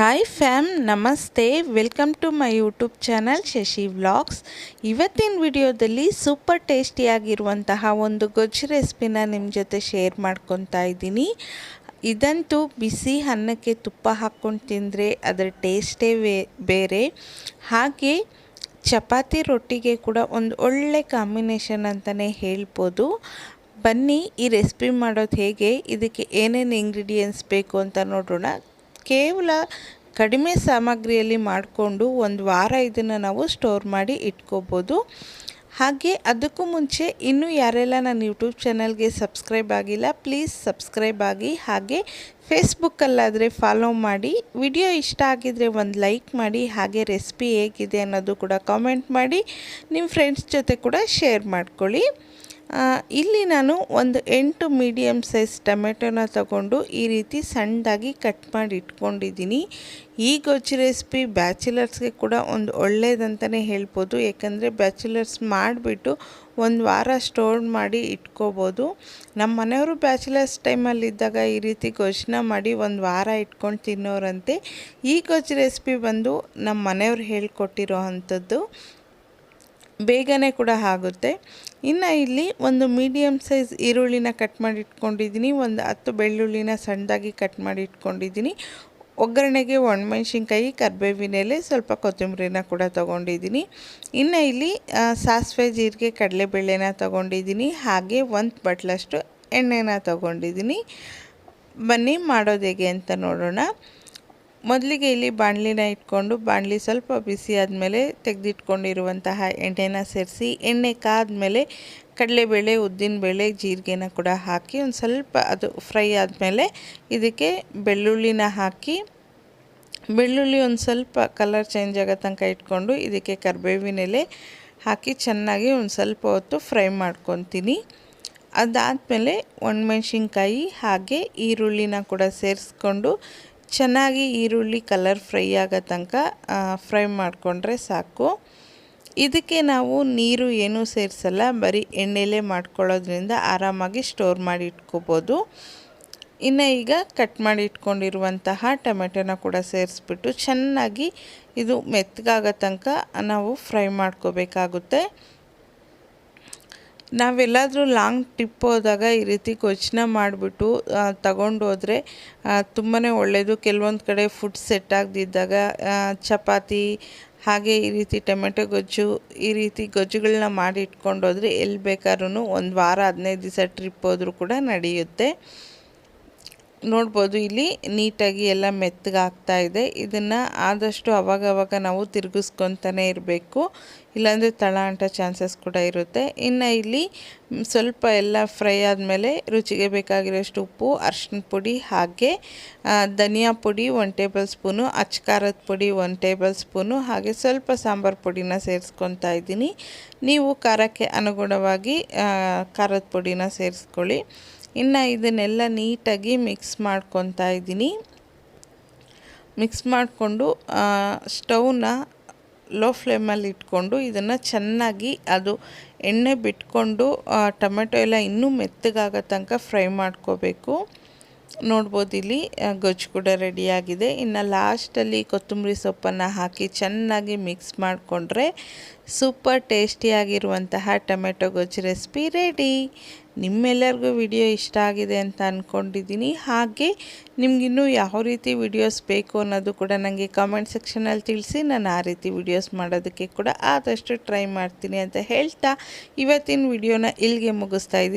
Hi fam ನಮಸ್ತೆ welcome to my YouTube channel Shashi vlogs ಇವತ್ತಿನ ವಿಡಿಯೋದಲ್ಲಿ ಸೂಪರ್ ಟೇಸ್ಟಿಯಾಗಿರುವಂತಹ ಒಂದು ಗೊಜ್ಜು ರೆಸಿಪಿನ ನಿಮ್ಮ ಜೊತೆ ಶೇರ್ ಮಾಡ್ಕೊತಾ ಇದ್ದೀನಿ. ಇದಂತೂ ಬಿಸಿ ಅನ್ನಕ್ಕೆ ತುಪ್ಪ ಹಾಕ್ಕೊಂಡು ತಿಂದರೆ ಅದರ ಟೇಸ್ಟೇ ಬೇರೆ. ಹಾಗೆ ಚಪಾತಿ ರೊಟ್ಟಿಗೆ ಕೂಡ ಒಂದು ಒಳ್ಳೆ ಕಾಂಬಿನೇಷನ್ ಅಂತಲೇ ಹೇಳ್ಬೋದು. ಬನ್ನಿ ಈ ರೆಸಿಪಿ ಮಾಡೋದು ಹೇಗೆ, ಇದಕ್ಕೆ ಏನೇನು ಇಂಗ್ರೀಡಿಯೆಂಟ್ಸ್ ಬೇಕು ಅಂತ ನೋಡೋಣ. ಕೇವಲ ಕಡಿಮೆ ಸಾಮಗ್ರಿಯಲ್ಲಿ ಮಾಡಿಕೊಂಡು ಒಂದು ವಾರ ಇದನ್ನು ನಾವು ಸ್ಟೋರ್ ಮಾಡಿ ಇಟ್ಕೋಬೋದು. ಹಾಗೆ ಅದಕ್ಕೂ ಮುಂಚೆ ಇನ್ನೂ ಯಾರೆಲ್ಲ ನನ್ನ ಯೂಟ್ಯೂಬ್ ಚಾನಲ್ಗೆ ಸಬ್ಸ್ಕ್ರೈಬ್ ಆಗಿಲ್ಲ, ಪ್ಲೀಸ್ ಸಬ್ಸ್ಕ್ರೈಬ್ ಆಗಿ. ಹಾಗೆ ಫೇಸ್ಬುಕ್ಕಲ್ಲಾದರೆ ಫಾಲೋ ಮಾಡಿ, ವಿಡಿಯೋ ಇಷ್ಟ ಆಗಿದರೆ ಒಂದು ಲೈಕ್ ಮಾಡಿ, ಹಾಗೆ ರೆಸಿಪಿ ಹೇಗಿದೆ ಅನ್ನೋದು ಕೂಡ ಕಾಮೆಂಟ್ ಮಾಡಿ, ನಿಮ್ಮ ಫ್ರೆಂಡ್ಸ್ ಜೊತೆ ಕೂಡ ಶೇರ್ ಮಾಡ್ಕೊಳ್ಳಿ. ಇಲ್ಲಿ ನಾನು ಒಂದು ಎಂಟು ಮೀಡಿಯಮ್ ಸೈಜ್ ಟೊಮೆಟೊನ ತಗೊಂಡು ಈ ರೀತಿ ಸಣ್ಣದಾಗಿ ಕಟ್ ಮಾಡಿ ಇಟ್ಕೊಂಡಿದ್ದೀನಿ. ಈ ಗೊಜ್ಜು ರೆಸಿಪಿ ಬ್ಯಾಚುಲರ್ಸ್ಗೆ ಕೂಡ ಒಂದು ಒಳ್ಳೆಯದಂತಲೇ ಹೇಳ್ಬೋದು. ಯಾಕಂದರೆ ಬ್ಯಾಚುಲರ್ಸ್ ಮಾಡಿಬಿಟ್ಟು ಒಂದು ವಾರ ಸ್ಟೋರ್ ಮಾಡಿ ಇಟ್ಕೋಬೋದು. ನಮ್ಮ ಮನೆಯವರು ಬ್ಯಾಚುಲರ್ಸ್ ಟೈಮಲ್ಲಿದ್ದಾಗ ಈ ರೀತಿ ಗೊಜ್ಜನ್ನ ಮಾಡಿ ಒಂದು ವಾರ ಇಟ್ಕೊಂಡು ತಿನ್ನೋರಂತೆ. ಈ ಗೊಜ್ಜು ರೆಸಿಪಿ ಬಂದು ನಮ್ಮ ಮನೆಯವ್ರು ಹೇಳ್ಕೊಟ್ಟಿರೋ ಅಂಥದ್ದು. ಬೇಗನೆ ಕೂಡ ಆಗುತ್ತೆ. ಇನ್ನು ಇಲ್ಲಿ ಒಂದು ಮೀಡಿಯಮ್ ಸೈಜ್ ಈರುಳ್ಳಿನ ಕಟ್ ಮಾಡಿ ಇಟ್ಕೊಂಡಿದ್ದೀನಿ ಒಂದು ಹತ್ತು ಬೆಳ್ಳುಳ್ಳಿನ ಸಣ್ಣದಾಗಿ ಕಟ್ ಮಾಡಿ ಇಟ್ಕೊಂಡಿದ್ದೀನಿ ಒಗ್ಗರಣೆಗೆ ಒಣಮೆಣ್ಸಿನ್ಕಾಯಿ ಕರಿಬೇವಿನೆಲೆ ಸ್ವಲ್ಪ ಕೊತ್ತಂಬರಿನ ಕೂಡ ತೊಗೊಂಡಿದ್ದೀನಿ. ಇನ್ನು ಇಲ್ಲಿ ಸಾಸಿವೆ, ಜೀರಿಗೆ, ಕಡಲೆಬೇಳೆನ ತೊಗೊಂಡಿದ್ದೀನಿ. ಹಾಗೆ ಒಂದು ಬಟ್ಲಷ್ಟು ಎಣ್ಣೆನ ತೊಗೊಂಡಿದ್ದೀನಿ. ಬನ್ನಿ ಮಾಡೋದು ಹೇಗೆ ಅಂತ ನೋಡೋಣ. ಮೊದಲಿಗೆ ಇಲ್ಲಿ ಬಾಣಲಿನ ಇಟ್ಕೊಂಡು ಬಾಣಲಿ ಸ್ವಲ್ಪ ಬಿಸಿ ಆದಮೇಲೆ ತೆಗೆದಿಟ್ಕೊಂಡಿರುವಂತಹ ಎಣ್ಣೆನ ಸೇರಿಸಿ ಎಣ್ಣೆ ಕಾದ್ಮೇಲೆ ಕಡಲೆಬೇಳೆ, ಉದ್ದಿನಬೇಳೆ, ಜೀರಿಗೆನ ಕೂಡ ಹಾಕಿ ಒಂದು ಸ್ವಲ್ಪ ಅದು ಫ್ರೈ ಆದಮೇಲೆ ಇದಕ್ಕೆ ಬೆಳ್ಳುಳ್ಳಿನ ಹಾಕಿ, ಬೆಳ್ಳುಳ್ಳಿ ಒಂದು ಸ್ವಲ್ಪ ಕಲರ್ ಚೇಂಜ್ ಆಗೋ ತನಕ ಇಟ್ಕೊಂಡು ಇದಕ್ಕೆ ಕರಿಬೇವಿನೆಲೆ ಹಾಕಿ ಚೆನ್ನಾಗಿ ಒಂದು ಸ್ವಲ್ಪ ಹೊತ್ತು ಫ್ರೈ ಮಾಡ್ಕೊತೀನಿ. ಅದಾದಮೇಲೆ ಒಣಮೆಣ್ಸಿನ್ಕಾಯಿ ಹಾಗೆ ಈರುಳ್ಳಿನ ಕೂಡ ಸೇರಿಸ್ಕೊಂಡು ಚೆನ್ನಾಗಿ ಈರುಳ್ಳಿ ಕಲರ್ ಫ್ರೈ ಆಗೋ ತನಕ ಫ್ರೈ ಮಾಡಿಕೊಂಡ್ರೆ ಸಾಕು. ಇದಕ್ಕೆ ನಾವು ನೀರು ಏನೂ ಸೇರಿಸಲ್ಲ, ಬರೀ ಎಣ್ಣೆಲೇ ಮಾಡ್ಕೊಳ್ಳೋದ್ರಿಂದ ಆರಾಮಾಗಿ ಸ್ಟೋರ್ ಮಾಡಿ ಇಟ್ಕೋಬೋದು. ಇನ್ನು ಈಗ ಕಟ್ ಮಾಡಿ ಇಟ್ಕೊಂಡಿರುವಂತಹ ಟೊಮೆಟೊನ ಕೂಡ ಸೇರಿಸ್ಬಿಟ್ಟು ಚೆನ್ನಾಗಿ ಇದು ಮೆತ್ತಗಾಗೋ ತನಕ ನಾವು ಫ್ರೈ ಮಾಡ್ಕೋಬೇಕಾಗುತ್ತೆ. ನಾವೆಲ್ಲಾದರೂ ಲಾಂಗ್ ಟ್ರಿಪ್ ಹೋದಾಗ ಈ ರೀತಿ ಕೊಚ್ಚಿನ ಮಾಡಿಬಿಟ್ಟು ತಗೊಂಡು ಹೋದರೆ ತುಂಬಾ ಒಳ್ಳೆಯದು ಕೆಲವೊಂದು ಕಡೆ ಫುಡ್ ಸೆಟ್ ಆಗದಿದ್ದಾಗ ಚಪಾತಿ, ಹಾಗೆ ಈ ರೀತಿ ಟೊಮೆಟೊ ಗೊಜ್ಜು, ಈ ರೀತಿ ಗೊಜ್ಜುಗಳನ್ನ ಮಾಡಿ ಇಟ್ಕೊಂಡು ಹೋದರೆ ಎಲ್ಲಿ ಬೇಕಾದ್ರೂ ಒಂದು ವಾರ ಹದಿನೈದು ದಿವಸ ಟ್ರಿಪ್ ಹೋದರೂ ಕೂಡ ನಡೆಯುತ್ತೆ. ನೋಡ್ಬೋದು. ಇಲ್ಲಿ ನೀಟಾಗಿ ಎಲ್ಲ ಮೆತ್ತಗಾಗ್ತಾ ಇದೆ. ಇದನ್ನು ಆದಷ್ಟು ಅವಾಗವಾಗ ನಾವು ತಿರುಗಿಸ್ಕೊತಾನೆ ಇರಬೇಕು. ಇಲ್ಲಾಂದರೆ ತಳ ಅಂಟ ಚಾನ್ಸಸ್ ಕೂಡ ಇರುತ್ತೆ. ಇನ್ನು ಇಲ್ಲಿ ಸ್ವಲ್ಪ ಎಲ್ಲ ಫ್ರೈ ಆದಮೇಲೆ ರುಚಿಗೆ ಬೇಕಾಗಿರೋಷ್ಟು ಉಪ್ಪು ಅರ್ಶಿನ ಪುಡಿ, ಹಾಗೆ ಧನಿಯಾ ಪುಡಿ ಒನ್ ಟೇಬಲ್ ಸ್ಪೂನು, ಅಚ್ಕಾರದ ಪುಡಿ ಒನ್ ಟೇಬಲ್ ಸ್ಪೂನು, ಹಾಗೆ ಸ್ವಲ್ಪ ಸಾಂಬಾರು ಪುಡಿನ ಸೇರಿಸ್ಕೊತಾ ಇದ್ದೀನಿ. ನೀವು ಖಾರಕ್ಕೆ ಅನುಗುಣವಾಗಿ ಖಾರದ ಪುಡಿನ ಸೇರಿಸ್ಕೊಳ್ಳಿ. ಇನ್ನು ಇದನ್ನೆಲ್ಲ ನೀಟಾಗಿ ಮಿಕ್ಸ್ ಮಾಡ್ಕೊತಾ ಇದ್ದೀನಿ. ಮಿಕ್ಸ್ ಮಾಡಿಕೊಂಡು ಸ್ಟವ್ನ ಲೋ ಫ್ಲೇಮಲ್ಲಿ ಇಟ್ಕೊಂಡು ಇದನ್ನು ಚೆನ್ನಾಗಿ ಅದು ಎಣ್ಣೆ ಬಿಟ್ಕೊಂಡು ಟೊಮೆಟೊ ಎಲ್ಲ ಇನ್ನೂ ಮೆತ್ತಗಾಗೋ ತನಕ ಫ್ರೈ ಮಾಡ್ಕೋಬೇಕು. ನೋಡ್ಬೋದು ಇಲ್ಲಿ ಗೊಜ್ಜು ಕೂಡ ರೆಡಿಯಾಗಿದೆ ಇನ್ನು ಲಾಸ್ಟಲ್ಲಿ ಕೊತ್ತಂಬರಿ ಸೊಪ್ಪನ್ನು ಹಾಕಿ ಚೆನ್ನಾಗಿ ಮಿಕ್ಸ್ ಮಾಡಿಕೊಂಡ್ರೆ ಸೂಪರ್ ಟೇಸ್ಟಿಯಾಗಿರುವಂತಹ ಟೊಮೆಟೊ ಗೊಜ್ಜು ರೆಸಿಪಿ ರೆಡಿ ನಿಮ್ಮೆಲ್ಲರಿಗೂ ವಿಡಿಯೋ ಇಷ್ಟ ಆಗಿದೆ ಅಂತ ಅಂದ್ಕೊಂಡಿದ್ದೀನಿ ಹಾಗೆ ನಿಮಗಿನ್ನೂ ಯಾವ ರೀತಿ ವಿಡಿಯೋಸ್ ಬೇಕು ಅನ್ನೋದು ಕೂಡ ನನಗೆ ಕಾಮೆಂಟ್ ಸೆಕ್ಷನಲ್ಲಿ ತಿಳಿಸಿ. ನಾನು ಆ ರೀತಿ ವಿಡಿಯೋಸ್ ಮಾಡೋದಕ್ಕೆ ಕೂಡ ಆದಷ್ಟು ಟ್ರೈ ಮಾಡ್ತೀನಿ ಅಂತ ಹೇಳ್ತಾ ಇವತ್ತಿನ ವಿಡಿಯೋನ ಇಲ್ಲಿಗೆ ಮುಗಿಸ್ತಾ ಇದ್ದೀನಿ.